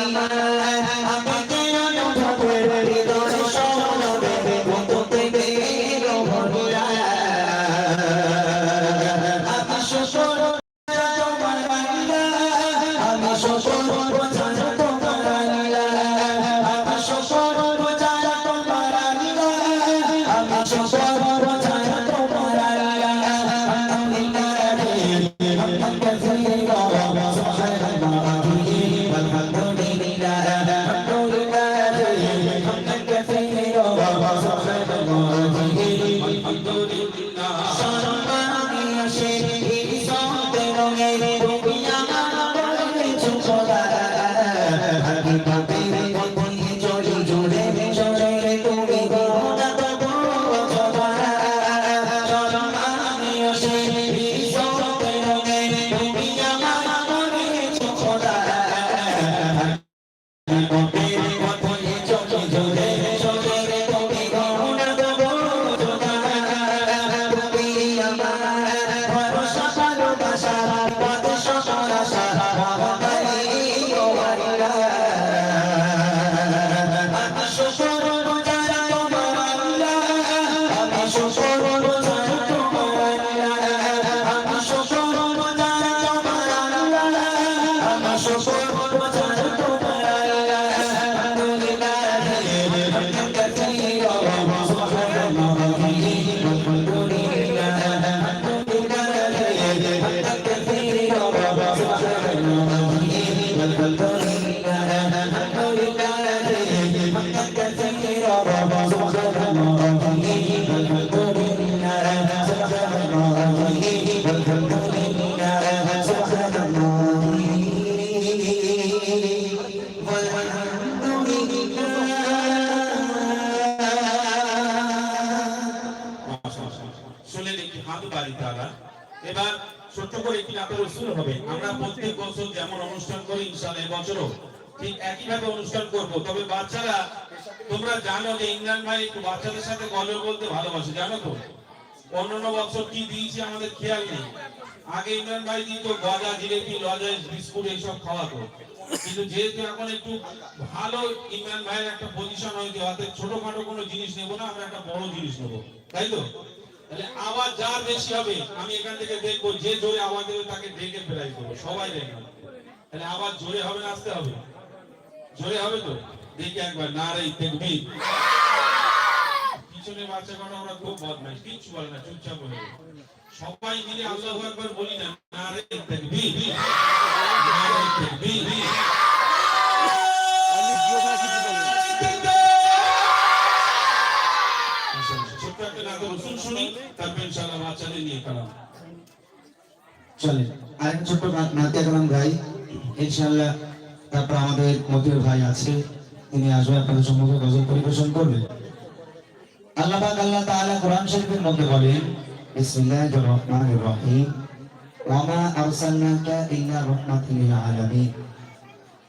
তুমি যেমন অনুষ্ঠান করি ইনশাআল্লাহ এবছরও, ঠিক একইভাবে অনুষ্ঠান করব। তবে বাচ্চারা, তোমরা জানো যে ইমরান ভাই একটু বাচ্চাদের সাথে গল্প বলতে ভালোবাসে, জানো তো? অন্যান্য বছর কি দিয়েছি আমাদের খেয়াল নেই। আগে ইমরান ভাই দিত গজা, জিলেপি লজেন্স বিস্কুট এইসব খাওয়াতো। কিন্তু যেহেতু এখন একটু ভালো ইমরান ভাইয়ের একটা পজিশন হয়েছে, অর্থাৎ ছোটখাটো কোনো জিনিস নেব না, আমরা একটা বড় জিনিস নেব। তাই তো? তাহলে আওয়াজ যার বেশি হবে, আমি এখান থেকে দেখব, যে জোরে আওয়াজ দেবে তাকে ডেকে প্রাইজ দেবো, সবাই দেখবে। তাহলে আওয়াজ জোরে হবে আসতে হবে? জোরে হবে তো? দেখি একবার, না রে দেখবি পিছনে বাচ্চা কটা ওরা খুব বদমাইশ, কিচ্ছু বলে না, চুপচাপ হয়ে সবাই মিলে আল্লাহ একবার বলি না না রে দেখবি চলে আরেক ছোট্ট নাতিয়া কালাম গাই ইনশাআল্লাহ তারপর আমাদের মতির ভাই আছে, তিনি আসবে আপনাদের সম্মুখে গজল পরিবেশন করবেন আল্লাহ আল্লাহ কোরআন শরীফের মধ্যে বলেন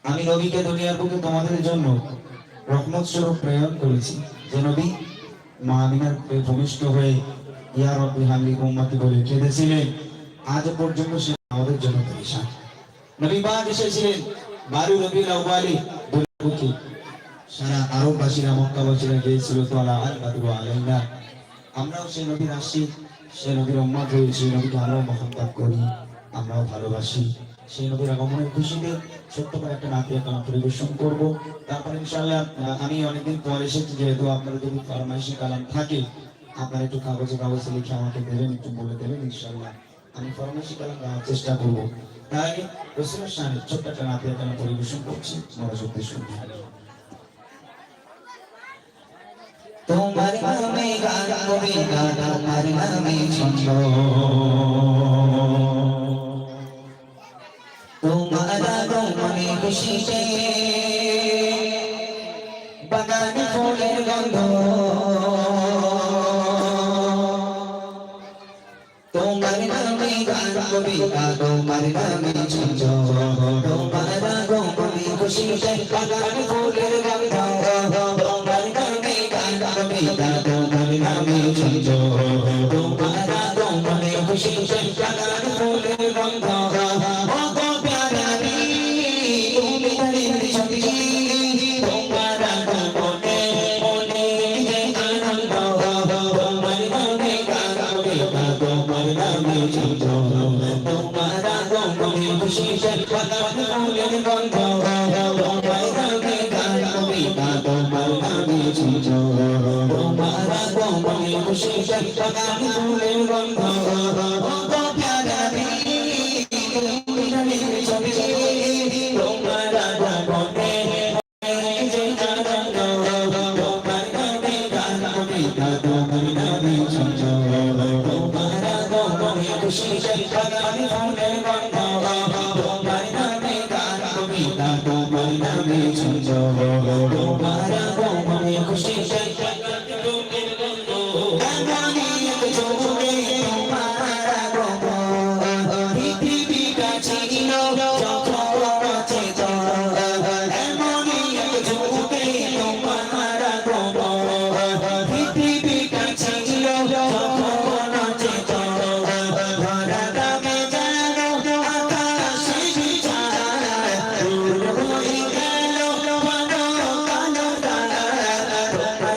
আমি নবীকে দুনিয়ার বুকে তোমাদের জন্য রহমত স্বরূপ প্রেরণ করেছি। যে নবী মা আমিনার ভূমিষ্ঠ হয়ে ইয়া রব্বি হামলি উম্মতি বলে কেঁদেছিলেন, আজ পর্যন্ত সে আমাদের জন্য পরিশান। নবী পাক এসেছিলেন। বারু রবি আউ্বালি দুর্গাপুকি সারা আরববাসীরা মক্কাবাসীরা গিয়েছিল তোলা আল বাদু আলাইনা? আমরাও সেই নবীর আসি, সেই নবীর অম্মা হয়ে সেই নবীকে আমরাও মহব্বত করি, আমরাও ভালোবাসি। সেই নবীর আগমনের খুশিতে ছোট্ট করে একটা নাতি একটা পরিবেশন করব। তারপরে ইনশাল্লাহ আমি অনেকদিন পর এসেছি, যেহেতু আপনারা যদি ফরমাইশি কালাম থাকে, আপনারা একটু কাগজে কাগজে লিখে আমাকে দেবেন, একটু বলে দেবেন ইনশাল্লাহ আমি ফরমাইশি কালাম চেষ্টা করব। তাই রসুল সাহেব ছোট্ট একটা নাতে এখানে পরিবেশন করছি মনোযোগ দিয়ে তোমার তোমার কবিতা তোমার নামে ঝঞ্ঝ তোমার খুশিতে বাগান ফুলের গান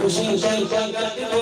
খুশি সেই জায়গাতে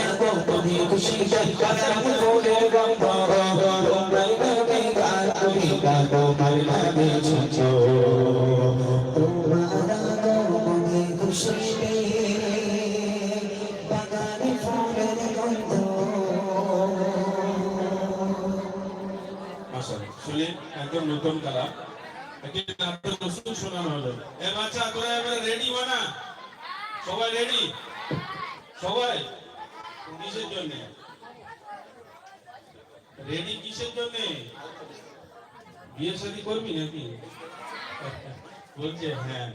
একদম নতুন কালা কিন্তু আপনার রসুল এ বাচ্চা, তোরা এবারে রেডি বানা? সবাই রেডি সবাই? কিসের জন্য? রেডি কিসের জন্য? বিয়ে শাদী করবি নাকি? বলছে হ্যাঁ।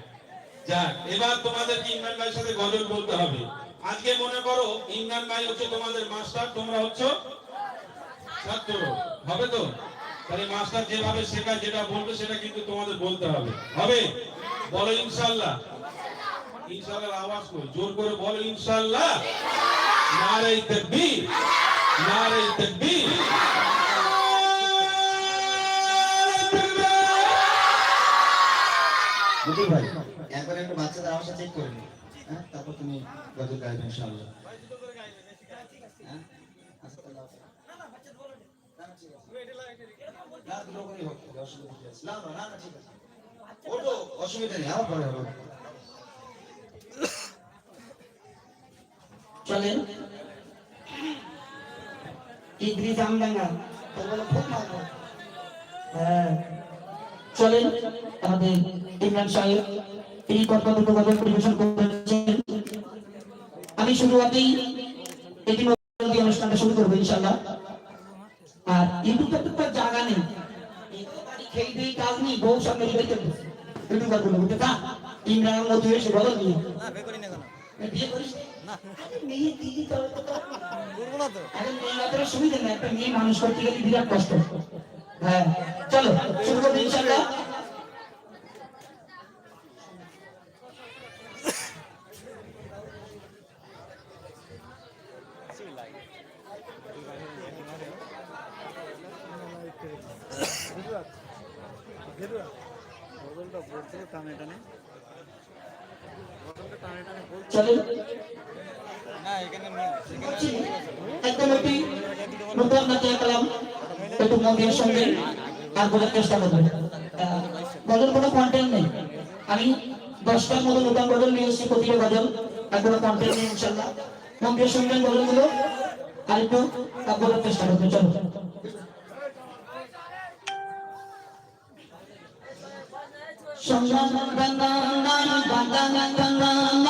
যাক, এবার তোমাদের ইমরান ভাইয়ের সাথে গজল বলতে হবে। আজকে মনে করো, ইমরান ভাই হচ্ছে তোমাদের মাস্টার, তোমরা হচ্ছে ছাত্র। হবে তো? তাহলে মাস্টার যেভাবে শেখায়, যেটা বলবে, সেটা কিন্তু তোমাদের বলতে হবে। হবে? বলো ইনশাল্লাহ। ইনশাল্লাহ আওয়াজ করে। জোর করে বলো ইনশাল্লাহ। নারে তাকবীর নারে তাকবীর বুঝলি ভাই একবার একটু বাচ্চাদের আওয়াজটা চেক করে নি হ্যাঁ তারপর তুমি গজল গাইবে ইনশাআল্লাহ হ্যাঁ? আচ্ছা, তাহলে দাও। না, না, ঠিক আছে। না, দুটো করেই হোক, অসুবিধা নেই। না, না, না, না, ঠিক আছে। ওঠো, অসুবিধা নেই আবার পরে হবে চলেন। বলে খুব মারবো হ্যাঁ। চলেন, আমাদের ইমরান সাহেব পরিবেশন করেছেন। আমি শুরুতেই অনুষ্ঠানটা শুরু করব ইনশাল্লাহ আর ইউটিউবে তো জায়গা নেই। খেয়ে দিয়ে কাজ নেই, বউ সামনে তা ইমরান মধ্যে এসে বিয়ে করিস মেয়ে দিদি তোর তো আরে মেয়েরা তোর সুবিধা নেই একটা মেয়ে মানুষ করতে গেলে বিরাট কষ্ট। হ্যাঁ চলো শুরু করব ইনশাল্লাহ টানে টানে বদলটা চলো না এখানে মন্দিরের সঙ্গে আর বোঝার চেষ্টা করবেন গজল কোনো কন্টেন্ট নেই আমি দশটার মতো নতুন গজল নিয়ে এসেছি প্রতিটা গজল আর কোনো কন্টেন্ট নেই ইনশাল্লাহ মন্দিরের সঙ্গে গজলগুলো আর একটু বোঝার চেষ্টা করবেন চলো। সংগ্রাম বাংলা বাংলা বাংলা